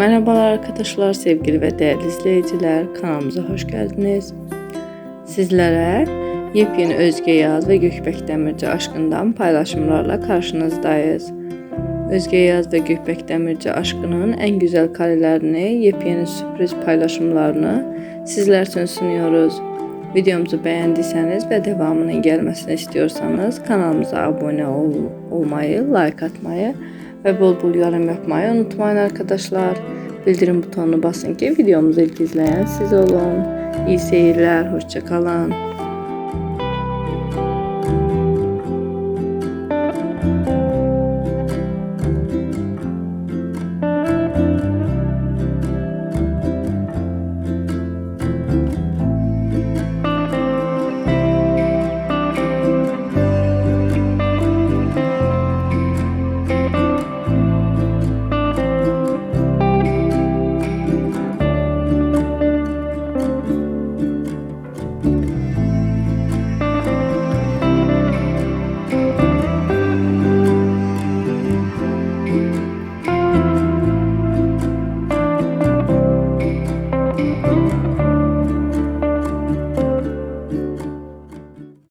Merhabalar arkadaşlar, sevgili ve değerli izleyiciler. Kanalımıza hoş geldiniz. Sizlere yepyeni Özge Yaz ve Gökbek Demirci aşkından paylaşımlarla karşınızdayız. Özge Yaz ve Gökbek Demirci aşkının en güzel karelerini, yepyeni sürpriz paylaşımlarını sizler için sunuyoruz. Videomuzu beğendiyseniz ve devamının gelmesini istiyorsanız kanalımıza abone ol, olmayı, like atmayı ve bol bol yorum yapmayı unutmayın arkadaşlar. Bildirim butonuna basın ki videomuzu ilk izleyen siz olun. İyi seyirler, hoşçakalın.